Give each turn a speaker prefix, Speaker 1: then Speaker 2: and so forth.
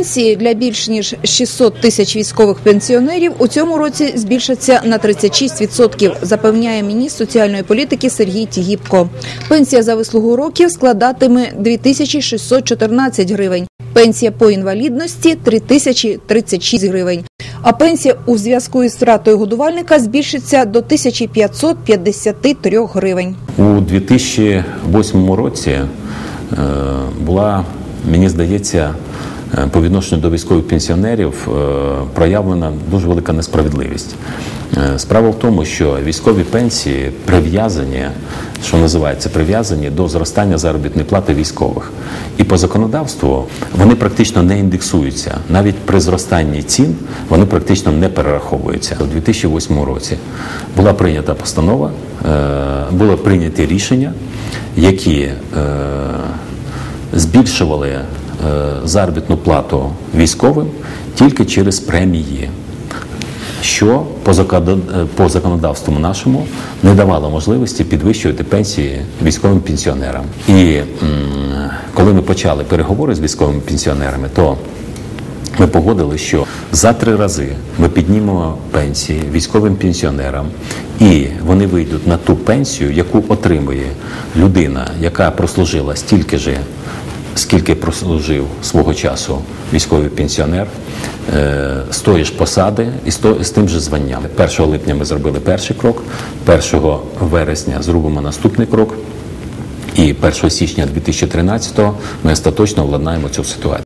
Speaker 1: Пенсії для більш ніж 600 тисяч військових пенсіонерів у цьому році збільшаться на 36%, запевняє міністр соціальної політики Сергій Тігіпко. Пенсія за вислугу років складатиме 2614 гривень. Пенсія по інвалідності 3036 гривень. А пенсія у зв'язку із втратою годувальника збільшиться до 1553 гривень.
Speaker 2: У 2008 році е, була, мені здається, по відношенню до військових пенсіонерів е, проявлена дуже велика несправедливість. Е, Справа в тому, що військові пенсії прив'язані, що називається, прив'язані до зростання заробітної плати військових. І по законодавству вони практично не індексуються. Навіть при зростанні цін вони практично не перераховуються. У 2008 році була прийнята постанова, е, було прийняті рішення, які е, збільшували е, заробітну плату військовим тільки через премії що е, по законодавству нашому не давало можливості підвищувати пенсії військовим пенсіонерам. І коли ми почали переговори з військовими пенсіонерами, то ми погодили, що за три рази ми піднімемо пенсії військовим пенсіонерам, і вони вийдуть на ту пенсію, яку отримує людина, яка прослужила стільки же, скільки прослужив свого часу військовий пенсіонер, е, з тої ж посади і з тим же званням. 1 липня ми зробили перший крок, 1 вересня зробимо наступний крок, і 1 січня 2013 ми остаточно владнаємо цю ситуацію.